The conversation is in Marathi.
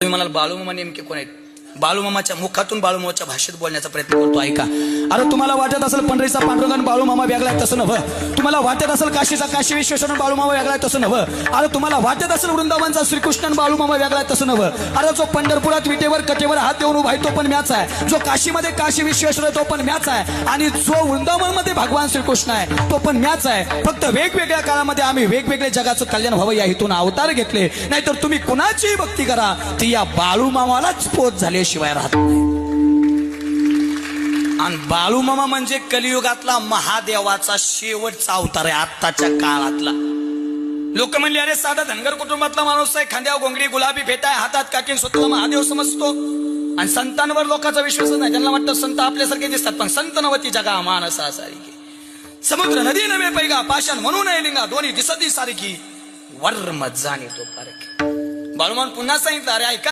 तुम्ही म्हणाल बाळूमामा नेमके कोण आहेत? बाळूमामाच्या मुखातून बाळूमामाच्या भाषेत बोलण्याचा प्रयत्न करतो. ऐका. अरे तुम्हाला वाटत असेल पंढरीचा पांडुरंग बाळूमामा वेगळा आहे तसं नव्हं? तुम्हाला वाटत असेल काशीचा काशी विश्वेश्वर बाळूमामा वेगळा आहे तसं नव्हं? अरे तुम्हाला वाटत असेल वृंदावनचा श्रीकृष्ण बाळूमामा वेगळा आहे तसं नव्हं? अरे जो पंढरपुरात विटेवर कटेवर हात देऊन उभा आहे तो पण मॅच आहे. जो काशीमध्ये काशी विश्वेश्वर तो पण मॅच आहे. आणि जो वृंदावनमध्ये भगवान श्रीकृष्ण आहे तो पण मॅच आहे. फक्त वेगवेगळ्या काळामध्ये आम्ही वेगवेगळ्या जगाचं कल्याण व्हावं या हेतून अवतार घेतले. नाहीतर तुम्ही कुणाचीही भक्ती करा. ती या बाळूमामालाच पोच शिवाय राहत नाही. आणि बाळूमामा म्हणजे कलियुगातला महादेवाचा शेवटचा अवतार आहे आत्ताच्या काळातला. लोक म्हणले अरे साधा धनगर कुटुंबातला माणूस आहे खांद्यावर गोंगडी गुलाबी फेटाय हातात काकीन स्वतःला महादेव समजतो. आणि संतांवर लोकांचा विश्वास नाही. त्यांना वाटतं संत आपल्यासारखे दिसतात पण संत नवती जगा मानसा सारखी. समुद्र नदी नव्हे पैगा पाषाण म्हणून लिंगा दोन्ही दिसती सारखी. वर्म जाणे तो पारखी. बाळूमान पुन्हा सांगितलं अरे ऐका